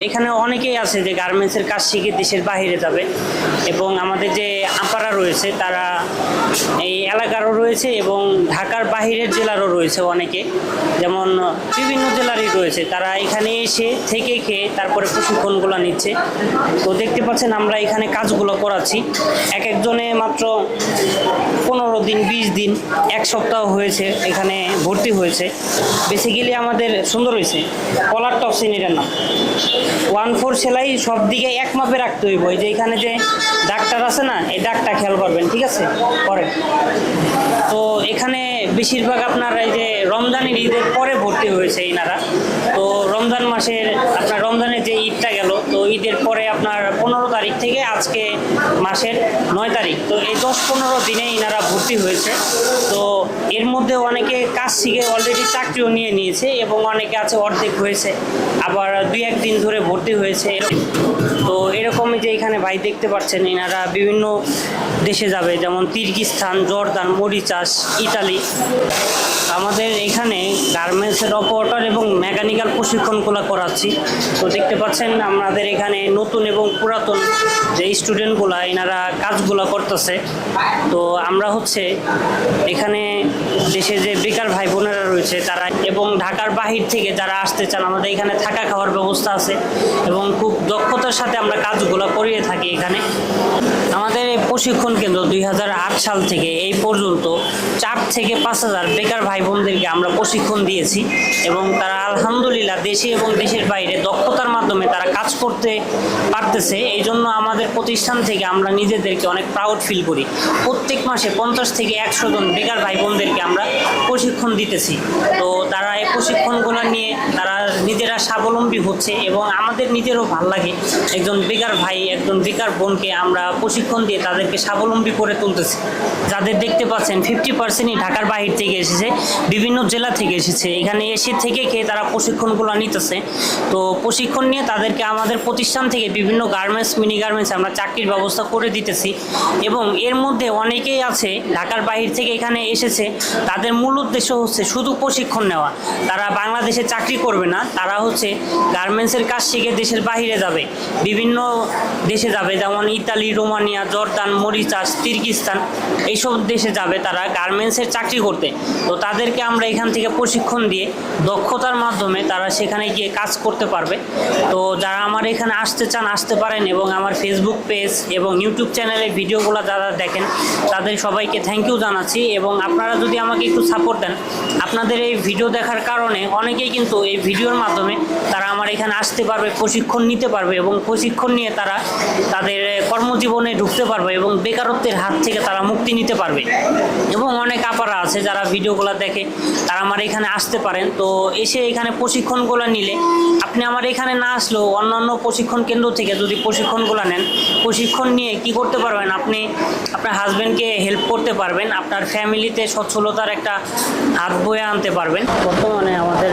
এখানে অনেকেই আছে যে গার্মেন্টসের কাজ শিখে দেশের বাহিরে যাবে এবং আমাদের যে আপারা রয়েছে, তারা এই এলাকারও রয়েছে এবং ঢাকার বাহিরের জেলারও রয়েছে অনেকে। যেমন বিভিন্ন জেলারই রয়েছে। তারা এখানে এসে থেকে খেয়ে তারপরে প্রশিক্ষণগুলো নিচ্ছে। তো দেখতে পাচ্ছেন আমরা এখানে কাজগুলো করাচ্ছি। এক একজনে মাত্র পনেরো দিন, বিশ দিন, এক সপ্তাহ হয়েছে এখানে ভর্তি হয়েছে। বেসিক্যালি আমাদের সুন্দর হয়েছে। কলার টপ সিনিটার নাম। ওয়ান ফোর সেলাই সব দিকে এক মাপে রাখতে হইব। যে এখানে যে ডাক্তার আছে না, এই ডাকটা খেয়াল করবেন, ঠিক আছে? পরে। তো এখানে বেশিরভাগ আপনার এই যে রমজানের ঈদের পরে ভর্তি হয়েছে এনারা তো রমজান মাসের, আপনার রমজানের যে ঈদটা গেল তো ঈদের পরে আপনার পনেরো তারিখ থেকে আজকে মাসের নয় তারিখ। তো এই দশ পনেরো দিনে ইনারা ভর্তি হয়েছে। তো এর মধ্যে অনেকে কাজ শিখে অলরেডি চাকরিও নিয়ে নিয়েছে এবং অনেকে আছে অর্ধেক হয়েছে, আবার দুই একদিন ধরে ভর্তি হয়েছে। তো এরকমই যে এখানে ভাই দেখতে পাচ্ছেন এনারা বিভিন্ন দেশে যাবে, যেমন তির্কিস্তান, জর্দান মরিচাস ইতালি। আমাদের এখানে গার্মেন্টসের অপারেটর এবং মেকানিক্যাল প্রশিক্ষণগুলো করাচ্ছি। তো দেখতে পাচ্ছেন, আমাদের এখানে নতুন এবং পুরাতন যে স্টুডেন্টগুলা এনারা কাজগুলো করতেছে। তো আমরা হচ্ছে এখানে দেশে যে বেকার ভাই বোনেরা রয়েছে তারা এবং ঢাকার বাহির থেকে যারা আসতে চান, আমাদের এখানে থাকা খাওয়ার ব্যবস্থা আছে এবং খুব দক্ষতার সাথে আমরা কাজগুলো করিয়ে থাকি এখানে। আমাদের এই প্রশিক্ষণ কেন্দ্র দুই হাজার আট সাল থেকে এই পর্যন্ত চার থেকে পাঁচ হাজার বেকার ভাই বোনদেরকে আমরা প্রশিক্ষণ দিয়েছি এবং তারা আলহামদুলিল্লাহ দেশে এবং দেশের বাইরে দক্ষতার মাধ্যমে তারা কাজ করতে পারতেছে। এই জন্য আমাদের প্রতিষ্ঠান থেকে আমরা নিজেদেরকে অনেক প্রাউড ফিল করি। প্রত্যেক মাসে পঞ্চাশ থেকে একশো জন বেকার ভাই বোনদেরকে আমরা প্রশিক্ষণ দিতেছি। তো তারা এই প্রশিক্ষণগুলো নিয়ে স্বাবলম্বী হচ্ছে এবং আমাদের নিজেরও ভালো লাগে একজন বেকার ভাই, একজন বেকার বোনকে আমরা প্রশিক্ষণ দিয়ে তাদেরকে স্বাবলম্বী করে তুলতেছি। যাদের দেখতে পাচ্ছেন ফিফটি পার্সেন্টই ঢাকার বাহির থেকে এসেছে, বিভিন্ন জেলা থেকে এসেছে। এখানে এসে থেকে খেয়ে তারা প্রশিক্ষণগুলো নিতেছে। তো প্রশিক্ষণ নিয়ে তাদেরকে আমাদের প্রতিষ্ঠান থেকে বিভিন্ন গার্মেন্টস মিনি গার্মেন্টস আমরা চাকরির ব্যবস্থা করে দিতেছি এবং এর মধ্যে অনেকেই আছে ঢাকার বাহির থেকে এখানে এসেছে। তাদের মূল উদ্দেশ্য হচ্ছে শুধু প্রশিক্ষণ নেওয়া। তারা বাংলাদেশে চাকরি করবে না, তারা হচ্ছে গার্মেন্টসের কাজ শিখে দেশের বাইরে যাবে। বিভিন্ন দেশে যাবে, যেমন ইতালি, রোমানিয়া, জর্দান, মরিচাস তির্কিস্তান এইসব দেশে যাবে তারা গার্মেন্টসের চাকরি করতে। তো তাদেরকে আমরা এখান থেকে প্রশিক্ষণ দিয়ে, দক্ষতার মাধ্যমে তারা সেখানে গিয়ে কাজ করতে পারবে। তো যারা আমার এখানে আসতে চান, আসতে পারেন এবং আমার ফেসবুক পেজ এবং ইউটিউব চ্যানেলে ভিডিওগুলো যারা দেখেন, তাদের সবাইকে থ্যাংক ইউ জানাচ্ছি এবং আপনারা যদি আমাকে একটু সাপোর্ট দেন, আপনাদের এই ভিডিও দেখার কারণে অনেকেই কিন্তু এই ভিডিওর মাধ্যমে তারা আমার এখানে আসতে পারবে, প্রশিক্ষণ নিতে পারবে এবং প্রশিক্ষণ নিয়ে তারা তাদের কর্মজীবনে ঢুকতে পারবে এবং বেকারত্বের হাত থেকে তারা মুক্তি নিতে পারবে। এবং অনেক আপারা আছে যারা ভিডিওগুলো দেখে তারা আমার এখানে আসতে পারেন। তো এসে এখানে প্রশিক্ষণগুলো নিলে আপনি আমার এখানে না আসলেও অন্যান্য প্রশিক্ষণ কেন্দ্র থেকে যদি প্রশিক্ষণগুলো নেন, প্রশিক্ষণ নিয়ে কি করতে পারবেন? আপনি আপনার হাজব্যান্ডকে হেল্প করতে পারবেন, আপনার ফ্যামিলিতে সচ্ছলতার একটা হাত বয়ে আনতে পারবেন। বর্তমানে আমাদের